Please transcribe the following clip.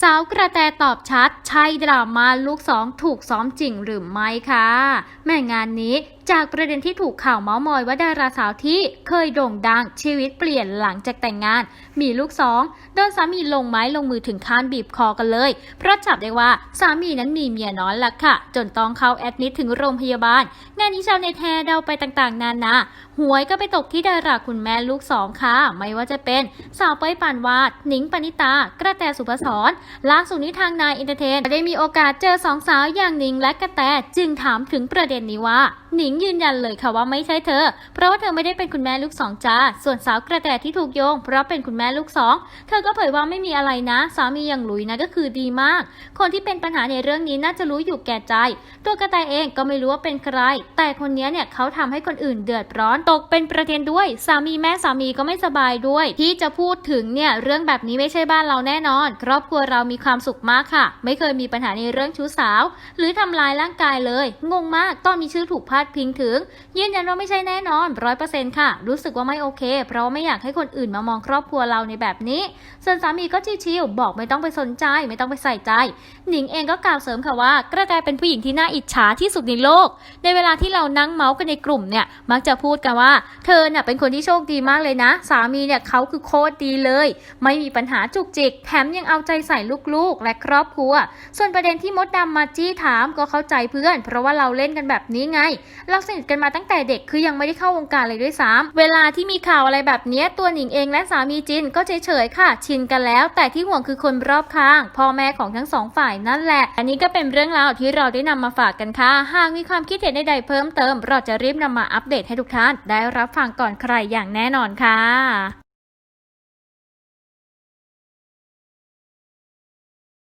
สาวกระแตตอบชัด ใช่ดราม่าลูกสองถูกซ้อมจริงหรือไม่คะแม่งานนี้ จากประเด็นที่ถูกข่าวเมาส์มอยว่าดาราสาวที่เคยโด่งดังชีวิตเปลี่ยนหลังจากแต่งงาน มีลูกสองโดนสามีลงไม้ลงมือถึงขั้นบีบคอกันเลย เพราะจับได้ว่าสามีนั้นมีเมียน้อยละค่ะ จนต้องเข้าแอดมิทถึงโรงพยาบาล งานนี้ชาวเน็ตแห่เดาไปต่างๆ นานาหวยก็ไปตกที่ดาราคุณแม่ลูกสองค่ะ ไม่ว่าจะเป็นสาวเป้ยปานวาดหนิงปณิตา กระแตสุภศรล่าสุดนี้ทางนายอินเตอร์เทนได้มีโอกาสเจอสองสาวอย่างหนิงและกระแตจึงถามถึงประเด็นนี้ว่าหนิงยืนยันเลยค่ะว่าไม่ใช่เธอ เพราะว่าเธอไม่ได้เป็นคุณแม่ลูกสองจ้า ส่วนสาวกระแตที่ถูกโยง เพราะเป็นคุณแม่ลูกสอง เธอก็เผยว่าไม่มีอะไรนะ สามีอย่างหลุยนะก็คือดีมาก คนที่เป็นปัญหาในเรื่องนี้น่าจะรู้อยู่แก่ใจ ตัวกระแตเองก็ไม่รู้ว่าเป็นใคร แต่คนนี้เนี่ยเขาทำให้คนอื่นเดือดร้อน ตกเป็นประเด็นด้วย สามีแม่สามีก็ไม่สบายด้วย ที่จะพูดถึงเนี่ยเรื่องแบบนี้ไม่ใช่บ้านเราแน่นอน ครอบครัวเรามีความสุขมากค่ะ ไม่เคยมีปัญหาในเรื่องชู้สาว หรือทำลายร่างกายเลย งงมากตอนมีชื่อถูกพาดพิงถึง ยืนยันว่าไม่ใช่แน่นอนร้อยเปอร์เซ็นต์ค่ะ รู้สึกว่าไม่โอเค เพราะไม่อยากให้คนอื่นมามองครอบครัวเราในแบบนี้ ส่วนสามีก็ชิวๆบอกไม่ต้องไปสนใจ ไม่ต้องไปใส่ใจ หนิงเองก็กล่าวเสริมค่ะว่ากระแตเป็นผู้หญิงที่น่าอิจฉาที่สุดในโลก ในเวลาที่เรานั่งเมาส์กันในกลุ่มเนี่ยมักจะพูดกันว่า เธอเนี่ยเป็นคนที่โชคดีมากเลยนะ สามีเนี่ยเขาคือโคตรดีเลย ไม่มีปัญหาจุกจิก แถมยังเอาใจใส่ลูกๆ และครอบครัว ส่วนประเด็นที่มดดำมาจี้ถามก็เข้าใจเพื่อน เพราะว่าเราเล่นกันแบบนี้ไงเราสนิทกันมาตั้งแต่เด็กคือยังไม่ได้เข้าวงการเลยด้วยซ้ำเวลาที่มีข่าวอะไรแบบนี้ตัวหนิงเองและสามีจินก็เฉยๆค่ะ ชินกันแล้ว แต่ที่ห่วงคือคนรอบข้าง พ่อแม่ของทั้งสองฝ่ายนั่นแหละ อันนี้ก็เป็นเรื่องราวที่เราได้นำมาฝากกันค่ะ หากมีความคิดเห็นใดๆเพิ่มเติม เราจะรีบนำมาอัปเดตให้ทุกท่านได้รับฟังก่อนใครอย่างแน่นอนค่ะ